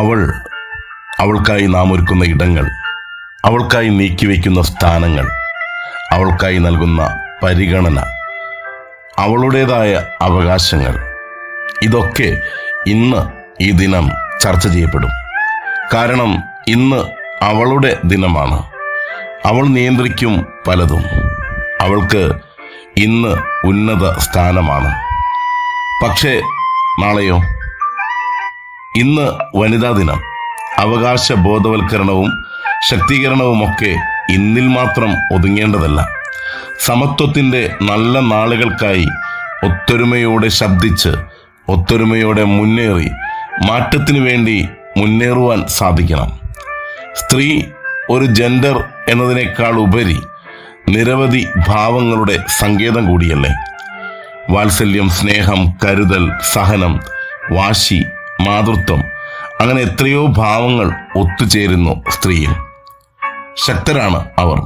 അവൾ അവൾക്കായി നാം ഒരുക്കുന്ന ഇടങ്ങൾ അവൾക്കായി നീക്കിവെക്കുന്ന സ്ഥാനങ്ങൾ അവൾക്കായി നൽകുന്ന പരിഗണന അവളുടേതായ അവകാശങ്ങൾ. ഇതൊക്കെ ഇന്ന് ഈ ദിനം ചർച്ച ചെയ്യപ്പെടും. കാരണം ഇന്ന് അവളുടെ ദിനമാണ്. അവൾ നിയന്ത്രിക്കും പലതും. അവൾക്ക് ഇന്ന് ഉന്നത സ്ഥാനമാണ്. പക്ഷേ നാളെയോ? ഇന്ന് വനിതാ ദിനം. അവകാശ ബോധവൽക്കരണവും ശക്തീകരണവുമൊക്കെ ഇന്നിൽ മാത്രം ഒതുങ്ങേണ്ടതല്ല. സമത്വത്തിന്റെ നല്ല നാളുകൾക്കായി ഒത്തൊരുമയോടെ ശബ്ദിച്ച് ഒത്തൊരുമയോടെ മുന്നേറി മാറ്റത്തിനു വേണ്ടി മുന്നേറുവാൻ സാധിക്കണം. സ്ത്രീ ഒരു ജെൻഡർ എന്നതിനേക്കാൾ ഉപരി നിരവധി ഭാവങ്ങളുടെ സങ്കേതം കൂടിയല്ലേ? വാത്സല്യം സ്നേഹം കരുതൽ സഹനം വാശി മാതൃത്വം. അങ്ങനെ എത്രയോ ഭാവങ്ങൾ ഒത്തുചേരുന്നു സ്ത്രീയിൽ. ശക്തരാണ് അവർ.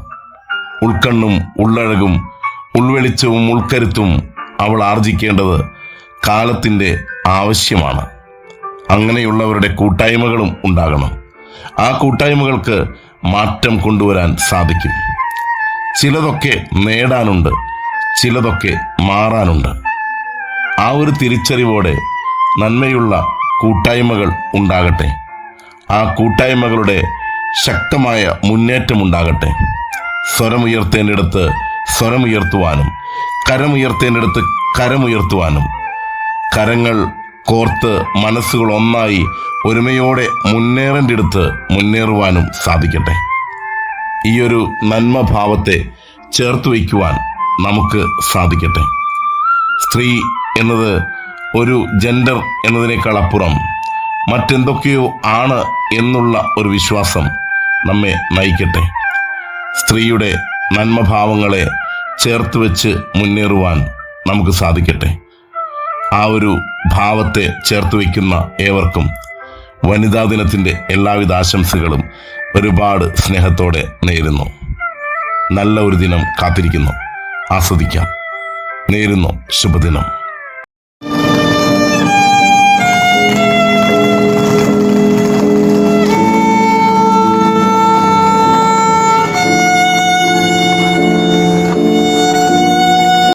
ഉൾക്കണ്ണും ഉള്ളഴകും ഉൾവെളിച്ചവും ഉൾക്കരുത്തും അവൾ ആർജിക്കേണ്ടത് കാലത്തിന്റെ ആവശ്യമാണ്. അങ്ങനെയുള്ളവരുടെ കൂട്ടായ്മകളും ഉണ്ടാകണം. ആ കൂട്ടായ്മകൾക്ക് മാറ്റം കൊണ്ടുവരാൻ സാധിക്കും. ചിലതൊക്കെ നേടാനുണ്ട് ചിലതൊക്കെ മാറാനുണ്ട്. ആ ഒരു തിരിച്ചറിവോടെ നന്മയുള്ള കൂട്ടായ്മകൾ ഉണ്ടാകട്ടെ. ആ കൂട്ടായ്മകളുടെ ശക്തമായ മുന്നേറ്റമുണ്ടാകട്ടെ സ്വരമുയർത്തേണ്ടിടത്ത് സ്വരമുയർത്തുവാനും കരമുയർത്തേണ്ടിടത്ത് കരമുയർത്തുവാനും കരങ്ങൾ കോർത്ത് മനസ്സുകൾ ഒന്നായി ഒരുമയോടെ മുന്നേറേണ്ടിടത്ത് മുന്നേറുവാനും സാധിക്കട്ടെ. ഈ ഒരു നന്മഭാവത്തെ ചേർത്ത് വയ്ക്കുവാൻ നമുക്ക് സാധിക്കട്ടെ. സ്ത്രീ എന്നത് ഒരു ജെൻഡർ എന്നതിനേക്കാൾ അപ്പുറം മറ്റെന്തൊക്കെയോ ആണ് എന്നുള്ള ഒരു വിശ്വാസം നമ്മെ നയിക്കട്ടെ. സ്ത്രീയുടെ നന്മഭാവങ്ങളെ ചേർത്ത് വെച്ച് മുന്നേറുവാൻ നമുക്ക് സാധിക്കട്ടെ. ആ ഒരു ഭാവത്തെ ചേർത്ത് വയ്ക്കുന്ന ഏവർക്കും വനിതാ ദിനത്തിന്റെ എല്ലാവിധ ആശംസകളും ഒരുപാട് സ്നേഹത്തോടെ നേരുന്നു. നല്ല ഒരു ദിനം കാത്തിരിക്കുന്നു. ആസ്വദിക്കാം. നേരുന്നു. ശുഭദിനം.